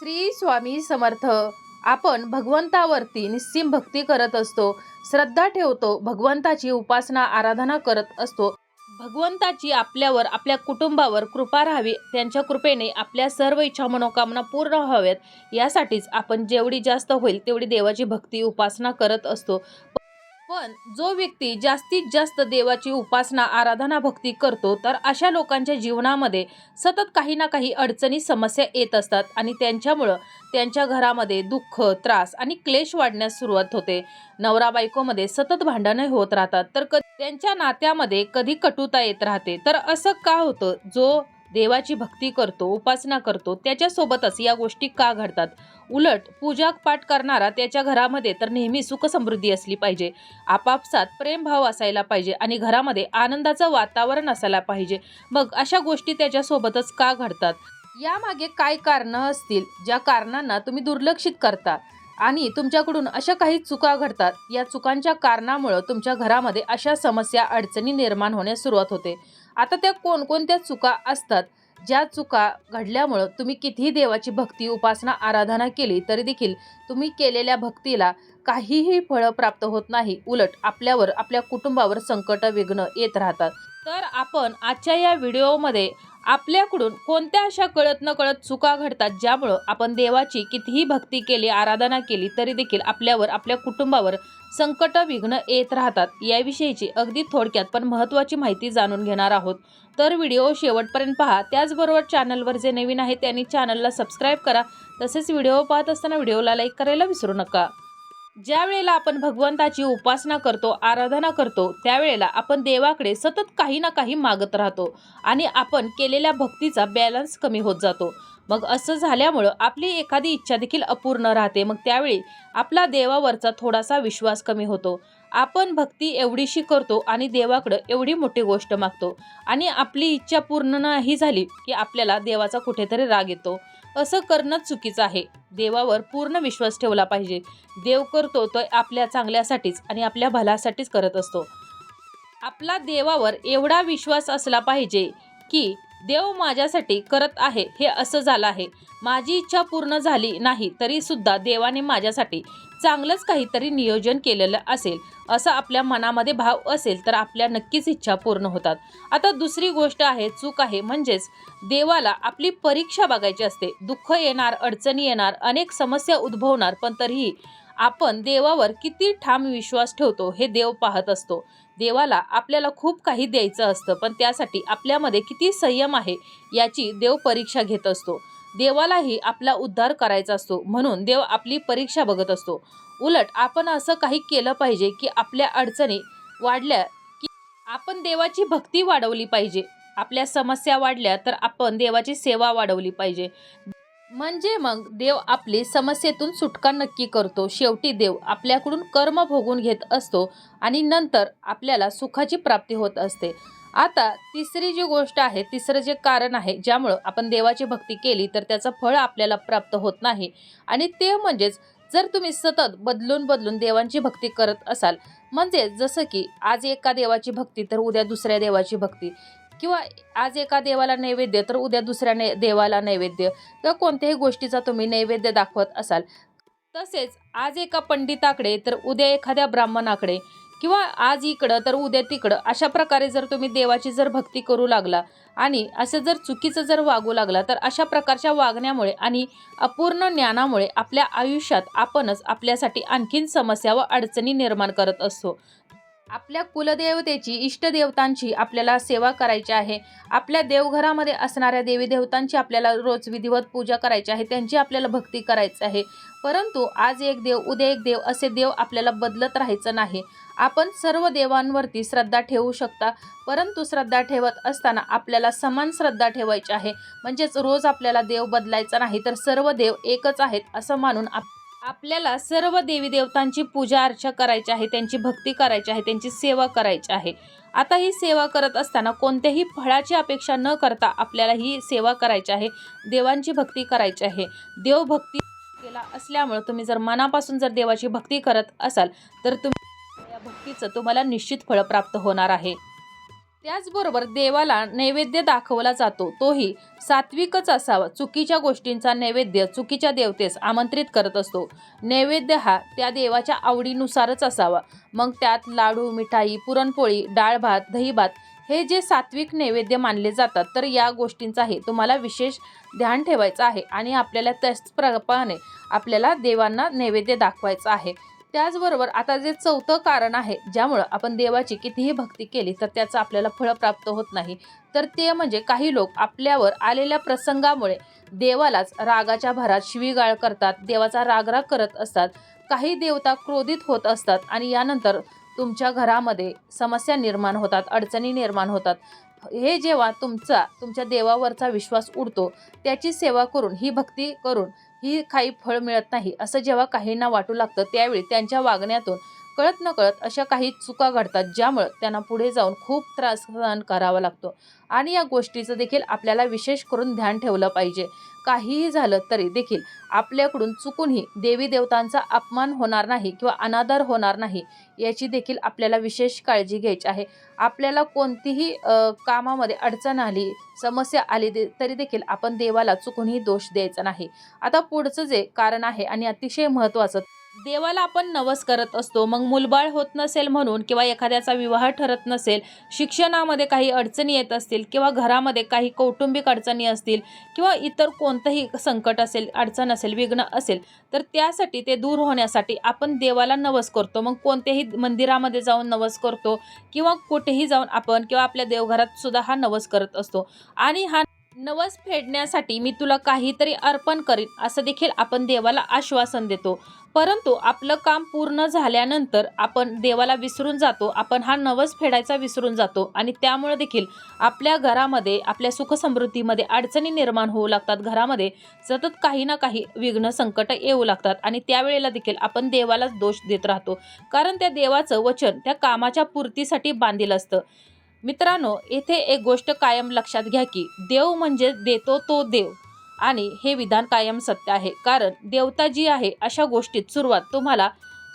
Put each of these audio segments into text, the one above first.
श्री स्वामी समर्थ. आपण भगवंतावरती निस्सीम भक्ती करत असतो. श्रद्धा ठेवतो भगवंताची उपासना आराधना करत असतो. भगवंताची आपल्यावर आपल्या कुटुंबावर कृपा राहावी त्यांच्या कृपेने आपल्या सर्व इच्छा मनोकामना पूर्ण व्हाव्यात. यासाठीच आपण जेवढी जास्त होईल तेवढी देवाची भक्ती उपासना करत असतो. पण जो व्यक्ती जास्तीत जास्त देवाची उपासना आराधना भक्ती करतो तर अशा लोकांच्या जीवनामध्ये सतत काही ना काही अडचणी समस्या येत असतात आणि त्यांच्यामुळं त्यांच्या घरामध्ये दुःख त्रास आणि क्लेश वाढण्यास सुरुवात होते. नवरा बायकोमध्ये सतत भांडणं होत राहतात. तर क त्यांच्या नात्यामध्ये कधी कटुता येत राहते. तर असं का होतं? जो देवाची भक्ती करतो उपासना करतो त्याच्यासोबतच या गोष्टी का घडतात? उलट पूजा पाठ करणारा त्याच्या घरामध्ये तर नेहमी सुख समृद्धी असली पाहिजे. आपापसात प्रेमभाव असायला पाहिजे आणि घरामध्ये आनंदाचं वातावरण असायला पाहिजे. मग अशा गोष्टी त्याच्यासोबतच का घडतात? यामागे काय कारणं असतील ज्या कारणांना तुम्ही दुर्लक्षित करता? आणि तुमच्याकडून अशा काही चुका घडतात या चुकांच्या कारणामुळं तुमच्या घरामध्ये अशा समस्या अडचणी निर्माण होण्यास सुरुवात होते. आता त्या कोणकोणत्या चुका असतात? ज्या चुका घडल्यामुळं तुम्ही कितीही देवाची भक्ती उपासना आराधना केली तरी देखील तुम्ही केलेल्या भक्तीला काहीही फळं प्राप्त होत नाही. उलट आपल्यावर आपल्या कुटुंबावर संकट विघ्न येत राहतात. तर आपण आजच्या या व्हिडिओमध्ये आपल्याकडून कोणत्या अशा कळत न कळत चुका घडतात ज्यामुळं आपण देवाची कितीही भक्ती केली आराधना केली तरी देखील आपल्यावर आपल्या कुटुंबावर संकट विघ्न येत राहतात. याविषयीची अगदी थोडक्यात पण महत्त्वाची माहिती जाणून घेणार आहोत. तर व्हिडिओ शेवटपर्यंत पहा. त्याचबरोबर चॅनलवर जे नवीन आहे त्यांनी चॅनलला सबस्क्राईब करा. तसेच व्हिडिओ पाहत असताना व्हिडिओला लाईक करायला विसरू नका. ज्या वेळेला आपण भगवंताची उपासना करतो आराधना करतो त्यावेळेला आपण देवाकडे सतत काही ना काही मागत राहतो आणि आपण केलेल्या भक्तीचा बॅलन्स कमी होत जातो. मग असं झाल्यामुळं आपली एखादी इच्छा देखील अपूर्ण राहते. मग त्यावेळी आपला देवावरचा थोडासा विश्वास कमी होतो. आपण भक्ती एवढीशी करतो आणि देवाकडं एवढी मोठी गोष्ट मागतो आणि आपली इच्छा पूर्ण नाही झाली की आपल्याला देवाचा कुठेतरी राग येतो. असं करणं चुकीचं आहे. देवावर पूर्ण विश्वास ठेवला पाहिजे. देव करतो तो आपल्या चांगल्यासाठीच आणि आपल्या भल्यासाठीच करत असतो. आपला देवावर एवढा विश्वास असला पाहिजे की देव माझ्यासाठी करत आहे हे असं झालं आहे. माझी इच्छा पूर्ण झाली नाही तरी सुद्धा देवाने माझ्यासाठी चांगलंच काहीतरी नियोजन केलेलं असेल. असं आपल्या मनामध्ये भाव असेल तर आपल्या नक्कीच इच्छा पूर्ण होतात. आता दुसरी गोष्ट आहे चूक आहे. म्हणजेच देवाला आपली परीक्षा बघायची असते. दुःख येणार अडचणी येणार अनेक समस्या उद्भवणार पण तरीही आपण देवावर किती ठाम विश्वास ठेवतो हे देव पाहत असतो. देवाला आपल्याला खूप काही द्यायचं असतं पण त्यासाठी आपल्यामध्ये किती संयम आहे याची देव परीक्षा घेत असतो. देवालाही आपला उद्धार करायचा असतो म्हणून देव आपली परीक्षा बघत असतो. उलट आपण असं काही केलं पाहिजे की आपल्या अडचणी वाढल्या की आपण देवाची भक्ती वाढवली पाहिजे. आपल्या समस्या वाढल्या तर आपण देवाची सेवा वाढवली पाहिजे. म्हणजे मग देव आपली समस्येतून सुटका नक्की करतो. शेवटी देव आपल्याकडून कर्म भोगून घेत असतो आणि नंतर आपल्याला सुखाची प्राप्ती होत असते. आता तिसरी जी गोष्ट आहे तिसरं जे कारण आहे ज्यामुळं आपण देवाची भक्ती केली तर त्याचं फळ आपल्याला प्राप्त होत नाही. आणि ते म्हणजेच जर तुम्ही सतत बदलून बदलून देवांची भक्ती करत असाल म्हणजे जसं की आज एका देवाची भक्ती तर उद्या दुसऱ्या देवाची भक्ती. किंवा आज एका देवाला नैवेद्य तर उद्या दुसऱ्या नै देवाला नैवेद्य. किंवा कोणत्याही गोष्टीचा तुम्ही नैवेद्य दाखवत असाल. तसेच आज एका पंडिताकडे तर उद्या एखाद्या ब्राह्मणाकडे किंवा आज इकडं तर उद्या तिकडं अशा प्रकारे जर तुम्ही देवाची जर भक्ती करू लागला आणि असं जर चुकीचं जर वागू लागला तर अशा प्रकारच्या वागण्यामुळे आणि अपूर्ण ज्ञानामुळे आपल्या आयुष्यात आपणच आपल्यासाठी आणखीन समस्या व अडचणी निर्माण करत असतो. आपल्या कुलदेवतेची इष्टदेवतांची आपल्याला सेवा करायची आहे. आपल्या देवघरामध्ये असणाऱ्या देवी देवतांची आपल्याला रोज विधिवत पूजा करायची आहे. त्यांची आपल्याला भक्ती करायची आहे. परंतु आज एक देव उद्या एक देव असे देव आपल्याला बदलत राहायचं नाही. आपण सर्व देवांवरती श्रद्धा ठेवू शकता. परंतु श्रद्धा ठेवत असताना आपल्याला समान श्रद्धा ठेवायची आहे. म्हणजेच रोज आपल्याला देव बदलायचा नाही तर सर्व देव एकच आहेत असं मानून आप आपल्याला सर्व देवी देवतांची पूजा अर्चा करायची आहे त्यांची भक्ती करायची आहे त्यांची सेवा करायची आहे. आता ही सेवा करत असताना कोणत्याही फळाची अपेक्षा न करता आपल्याला ही सेवा करायची आहे देवांची भक्ती करायची आहे. देवभक्ती केला असल्यामुळं तुम्ही जर मनापासून जर देवाची भक्ती करत असाल तर तुम्ही या भक्तीचं तुम्हाला निश्चित फळ प्राप्त होणार आहे. त्याचबरोबर देवाला नैवेद्य दाखवला जातो. तोही सात्विकच असावा. चुकीच्या गोष्टींचा नैवेद्य चुकीच्या देवतेस आमंत्रित करत असतो. नैवेद्य हा त्या देवाच्या आवडीनुसारच असावा. मग त्यात लाडू मिठाई पुरणपोळी डाळ भात दही भात हे जे सात्विक नैवेद्य मानले जातात तर या गोष्टींचाही तुम्हाला विशेष ध्यान ठेवायचं आहे आणि आपल्याला त्याचप्रमाणे आपल्याला देवांना नैवेद्य दाखवायचं आहे. त्याचबरोबर आता जे चौथं कारण आहे ज्यामुळं आपण देवाची कितीही भक्ती केली तर त्याचं आपल्याला फळ प्राप्त होत नाही. तर ते म्हणजे काही लोक आपल्यावर आलेल्या प्रसंगामुळे देवालाच रागाच्या भरात शिवीगाळ करतात देवाचा रागराग करत असतात काही देवता क्रोधित होत असतात आणि यानंतर तुमच्या घरामध्ये समस्या निर्माण होतात अडचणी निर्माण होतात. हे जेव्हा तुमचा तुमच्या देवावरचा विश्वास उडतो त्याची सेवा करून ही भक्ती करून ही काही फळ मिळत नाही. असं जेव्हा काहींना वाटू लागतं त्यावेळी त्यांच्या वागण्यातून कळत न कळत अशा काही चुका घडतात ज्यामुळं त्यांना पुढे जाऊन खूप त्रास सहन करावा लागतो. आणि या गोष्टीचं देखील आपल्याला विशेष करून ध्यान ठेवलं पाहिजे. काहीही झालं तरी देखील आपल्याकडून चुकूनही देवी देवतांचा अपमान होणार नाही किंवा अनादर होणार नाही याची देखील आपल्याला विशेष काळजी घ्यायची आहे. आपल्याला कोणतीही कामामध्ये अडचण आली समस्या आली दे तरी देखील आपण देवाला चुकूनही दोष द्यायचा नाही. आता पुढचं जे कारण आहे आणि अतिशय महत्त्वाचं देवाला आपण नवस करत असतो. मग मुलबाळ होत नसेल म्हणून किंवा एखाद्याचा विवाह ठरत नसेल शिक्षणामध्ये काही अडचणी येत असतील किंवा घरामध्ये काही कौटुंबिक अडचणी असतील किंवा इतर कोणतंही संकट असेल अडचण असेल विघ्न असेल तर त्यासाठी ते दूर होण्यासाठी आपण देवाला नवस करतो. मग कोणत्याही मंदिरामध्ये जाऊन नवस करतो किंवा कुठेही जाऊन आपण किंवा आपल्या देवघरात सुद्धा हा नवस करत असतो. आणि हा नवस फेडण्यासाठी मी तुला काहीतरी अर्पण करीन असं देखील आपण देवाला आश्वासन देतो. परंतु आपलं काम पूर्ण झाल्यानंतर आपण देवाला विसरून जातो आपण हा नवस फेडायचा विसरून जातो आणि त्यामुळे देखील आपल्या घरामध्ये आपल्या सुखसमृद्धीमध्ये अडचणी निर्माण होऊ लागतात. घरामध्ये सतत काही ना काही विघ्न संकट येऊ लागतात आणि त्यावेळेला देखील आपण देवालाच दोष देत राहतो. कारण त्या देवाचं वचन त्या कामाच्या पूर्तीसाठी बांधील असतं. मित्रांनो येथे एक गोष्ट कायम लक्षात घ्या की देव म्हणजे देतो तो देव. आणि हे विधान कायम सत्य आहे. कारण देवता जी आहे अशा गोष्टीत सुरुवात तुम्हाला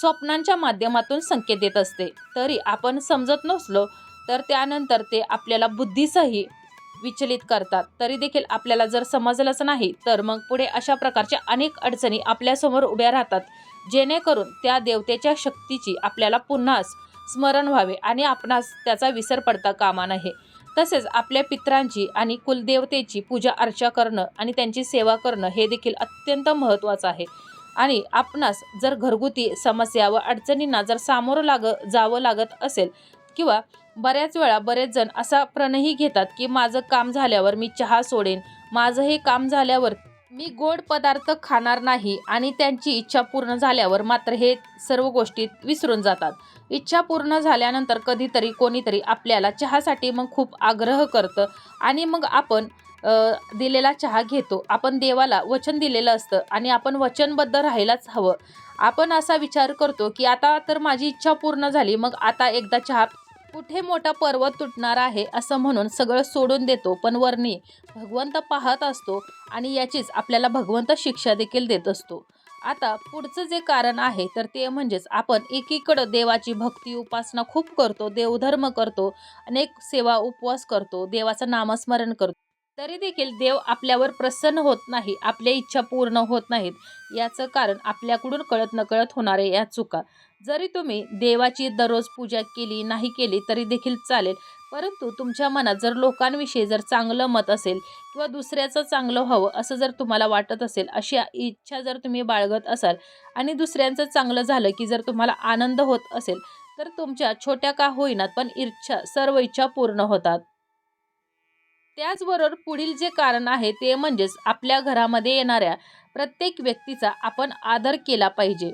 स्वप्नांच्या माध्यमातून संकेत देत असते. तरी आपण समजत नसलो तर त्यानंतर ते आपल्याला बुद्धीसही विचलित करतात. तरी देखील आपल्याला जर समजलंच नाही तर मग पुढे अशा प्रकारच्या अनेक अडचणी आपल्यासमोर उभ्या राहतात. जेणेकरून त्या देवतेच्या शक्तीची आपल्याला पुन्हाच स्मरण व्हावे आणि आपणास त्याचा विसर पडता कामा नये. तसेच आपल्या पित्रांची आणि कुलदेवतेची पूजा अर्चा करणं आणि त्यांची सेवा करणं हे देखील अत्यंत महत्त्वाचं आहे. आणि आपणास जर घरगुती समस्या व अडचणींना जर सामोरं लाग जावं लागत असेल किंवा बऱ्याच वेळा बरेच जण असा प्रणही घेतात की माझं काम झाल्यावर मी चहा सोडेन माझं हे काम झाल्यावर मी गोड पदार्थ खाणार नाही आणि त्यांची इच्छा पूर्ण झाल्यावर मात्र हे सर्व गोष्टी विसरून जातात. इच्छा पूर्ण झाल्यानंतर कधीतरी कोणीतरी आपल्याला चहासाठी मग खूप आग्रह करतं आणि मग आपण दिलेला चहा घेतो. आपण देवाला वचन दिलेलं असतं आणि आपण वचनबद्ध राहायलाच हवं. आपण असा विचार करतो की आता तर माझी इच्छा पूर्ण झाली मग आता एकदा चहा कुठे मोठा पर्वत तुटणार आहे असं म्हणून सगळं सोडून देतो पण वरणी भगवंत पाहत असतो आणि याचीच आपल्याला भगवंत शिक्षा देखील देत असतो. आता पुढचं जे कारण आहे तर ते म्हणजेच आपण एकीकडं देवाची भक्ती उपासना खूप करतो देवधर्म करतो अनेक सेवा उपवास करतो देवाचं नामस्मरण करतो तरी देखील देव आपल्यावर प्रसन्न होत नाही आपल्या इच्छा पूर्ण होत नाहीत. याचं कारण आपल्याकडून कळत नकळत होणारे या चुका. जरी तुम्ही देवाची दररोज पूजा केली नाही केली तरी देखील चालेल. परंतु तुमच्या मनात जर लोकांविषयी जर चांगलं मत असेल किंवा दुसऱ्याचं चांगलं व्हावं असं जर तुम्हाला वाटत असेल अशी इच्छा जर तुम्ही बाळगत असाल आणि दुसऱ्यांचं चांगलं झालं की जर तुम्हाला आनंद होत असेल तर तुमच्या छोट्या का होईनात पण इच्छा सर्व इच्छा पूर्ण होतात. त्याचबरोबर पुढील जे कारण आहे ते म्हणजेच आपल्या घरामध्ये येणाऱ्या प्रत्येक व्यक्तीचा आपण आदर केला पाहिजे.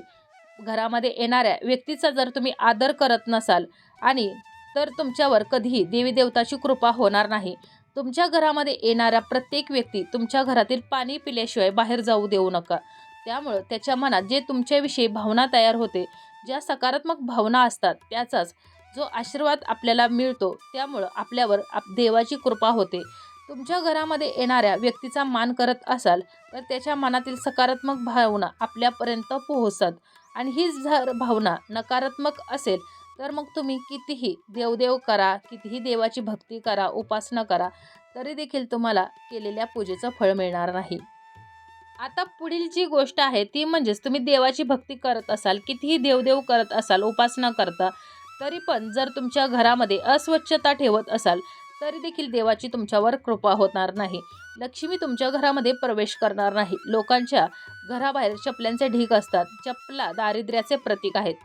घरामध्ये येणाऱ्या व्यक्तीचा जर तुम्ही आदर करत नसाल आणि तर तुमच्यावर कधीही देवीदेवताची कृपा होणार नाही. तुमच्या घरामध्ये येणाऱ्या प्रत्येक व्यक्ती तुमच्या घरातील पाणी पिल्याशिवाय बाहेर जाऊ देऊ नका. त्यामुळं त्याच्या मनात जे तुमच्याविषयी भावना तयार होते ज्या सकारात्मक भावना असतात त्याचाच जो आशीर्वाद आपल्याला मिळतो त्यामुळं आपल्यावर आप देवाची कृपा होते. तुमच्या घरामध्ये येणाऱ्या व्यक्तीचा मान करत असाल तर त्याच्या मनातील सकारात्मक भावना आपल्यापर्यंत पोहोचतात. आणि हीच जर भावना नकारात्मक असेल तर मग तुम्ही कितीही देवदेव करा कितीही देवाची भक्ती करा उपासना करा तरी देखील तुम्हाला केलेल्या पूजेचं फळ मिळणार नाही. आता पुढील जी गोष्ट आहे ती म्हणजेच तुम्ही देवाची भक्ती करत असाल कितीही देवदेव करत असाल उपासना करता तरी पण जर तुमच्या घरामध्ये अस्वच्छता ठेवत असाल तरी देखील देवाची तुमच्यावर कृपा होणार नाही. लक्ष्मी तुमच्या घरामध्ये प्रवेश करणार नाही. लोकांच्या घराबाहेर चपल्यांचे ढीग असतात. चपला दारिद्र्याचे प्रतीक आहेत.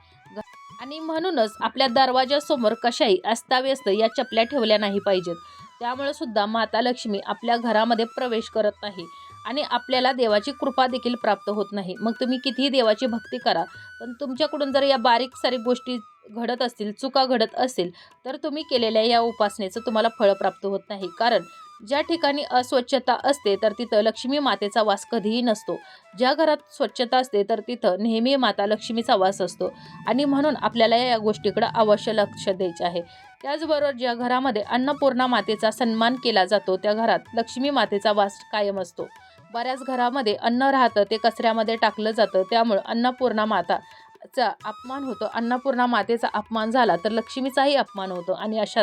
आणि म्हणूनच आपल्या दरवाजासमोर कशाही अस्ताव्यस्त या चपल्या ठेवल्या नाही पाहिजेत. त्यामुळे सुद्धा माता लक्ष्मी आपल्या घरामध्ये प्रवेश करत नाही आणि आपल्याला देवाची कृपा देखील प्राप्त होत नाही. मग तुम्ही कितीही देवाची भक्ती करा पण तुमच्याकडून जर या बारीक सारी गोष्टी घडत असतील चुका घडत असेल तर तुम्ही केलेल्या या उपासनेचं तुम्हाला फळ प्राप्त होत नाही. कारण ज्या ठिकाणी अस्वच्छता असते तर तिथं लक्ष्मी मातेचा वास कधीही नसतो. ज्या घरात स्वच्छता असते तर तिथं नेहमी माता लक्ष्मीचा वास असतो. आणि म्हणून आपल्याला या गोष्टीकडं अवश्य लक्ष द्यायचे आहे. त्याचबरोबर ज्या घरामध्ये अन्नपूर्णा मातेचा सन्मान केला जातो त्या घरात लक्ष्मी मातेचा वास कायम असतो. बऱ्याच घरामध्ये अन्न राहतं ते कचऱ्यामध्ये टाकलं जातं. त्यामुळं अन्नपूर्णा माताचा अपमान होतो. अन्नपूर्णा मातेचा अपमान झाला तर लक्ष्मीचाही अपमान होतो. आणि अशा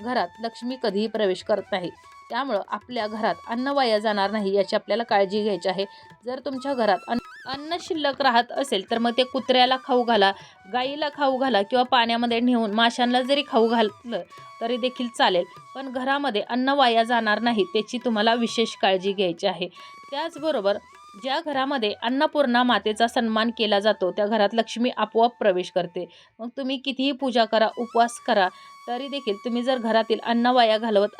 घरात लक्ष्मी कधीही प्रवेश करत नाही. त्यामुळं आपल्या घरात अन्न वाया जाणार नाही याची आपल्याला काळजी घ्यायची आहे. जर तुमच्या घरात अन्न अन्न शिल्लक राहत असेल तर मग ते कुत्र्याला खाऊ घाला गाईला खाऊ घाला किंवा पाण्यामध्ये नेऊन माशांना जरी खाऊ घातलं तरी देखील चालेल पण घरामध्ये अन्न वाया जाणार नाही त्याची तुम्हाला विशेष काळजी घ्यायची आहे. त्याचबरोबर ज्या घरामध्ये अन्नपूर्णा मातेचा सन्मान केला जातो त्या घरात लक्ष्मी आपोआप प्रवेश करते. मग तुम्ही कितीही पूजा करा उपवास करा तरी देखील तुम्ही जर घरातील अन्न वाया घालवत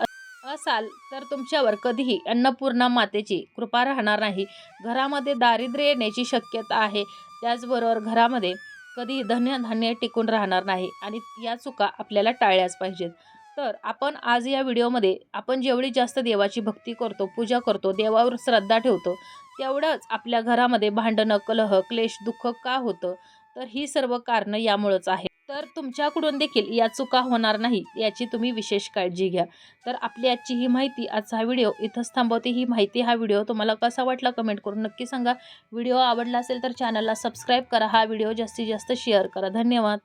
असाल तर तुमच्यावर कधीही अन्नपूर्णा मातेची कृपा राहणार नाही. घरामध्ये दारिद्र्य येण्याची शक्यता आहे. त्याचबरोबर घरामध्ये कधी धन्यधान्य टिकून राहणार नाही आणि या चुका आपल्याला टाळल्याच पाहिजेत. तर आपण आज या व्हिडिओमध्ये आपण जेवढी जास्त देवाची भक्ती करतो पूजा करतो देवावर श्रद्धा ठेवतो तेवढंच आपल्या घरामध्ये भांडणं कलह क्लेश दुःख का होतं? तर ही सर्व कारणं यामुळंच आहे तर तुमच्याकडून देखील या चुका होणार नाही याची तुम्ही विशेष काळजी घ्या. तर आपली आजची ही माहिती आजचा हा व्हिडिओ इथंच थांबवते. ही माहिती हा व्हिडिओ तुम्हाला कसा वाटला कमेंट करून नक्की सांगा. व्हिडिओ आवडला असेल तर चॅनलला सबस्क्राईब करा. हा व्हिडिओ जास्तीत जास्त शेअर करा. धन्यवाद.